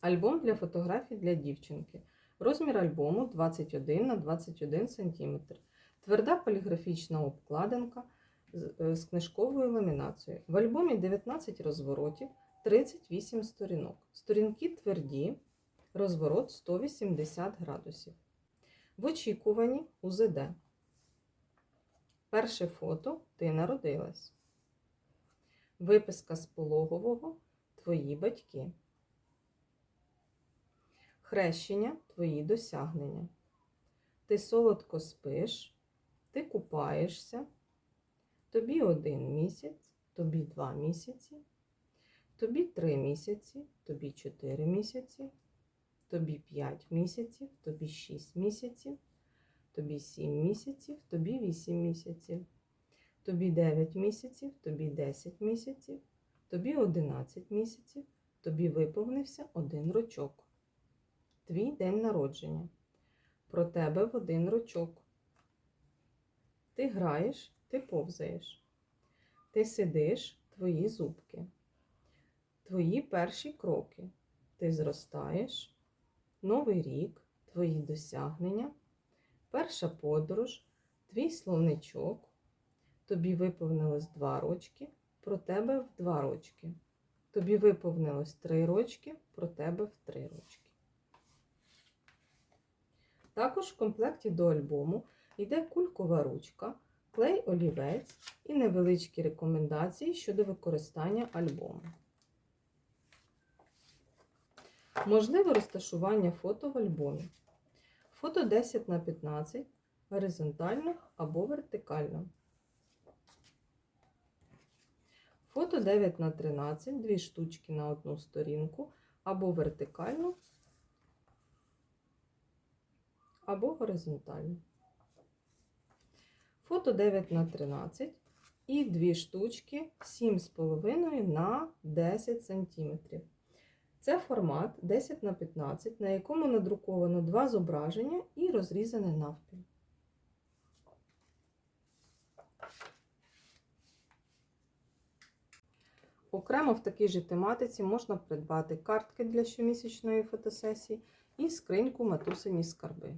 Альбом для фотографій для дівчинки. Розмір альбому 21 на 21 см. Тверда поліграфічна обкладинка е, з книжковою ламінацією. В альбомі 19 розворотів, 38 сторінок. Сторінки тверді, розворот 180 градусів. В очікуванні УЗД. Перше фото ти народилась. Виписка з пологового твої батьки. Хрещення твої досягнення. Ти солодко спиш, ти купаєшся, тобі один місяць, тобі два місяці, тобі три місяці, тобі чотири місяці, тобі п'ять місяців, тобі шість місяців, тобі сім місяців, тобі вісім місяців, тобі дев'ять місяців, тобі десять місяців, тобі одинадцять місяців, тобі виповнився один рочок. Твій день народження. Про тебе в один рочок. Ти граєш, ти повзаєш. Ти сидиш, твої зубки. Твої перші кроки. Ти зростаєш. Новий рік, твої досягнення. Перша подорож, твій словничок. Тобі виповнилось два рочки, про тебе в два рочки. Тобі виповнилось три рочки, про тебе в три рочки. Також в комплекті до альбому йде кулькова ручка, клей олівець і невеличкі рекомендації щодо використання альбому. Можливе розташування фото в альбомі. Фото 10 на 15 горизонтально або вертикально. Фото 9 на 13 дві штучки на одну сторінку або вертикально, або горизонтально. Фото 9 на 13 і дві штучки 7,5 на 10 см. Це формат 10 на 15, на якому надруковано два зображення і розрізане навпіл. Окремо в такій же тематиці можна придбати картки для щомісячної фотосесії і скриньку матусині скарби.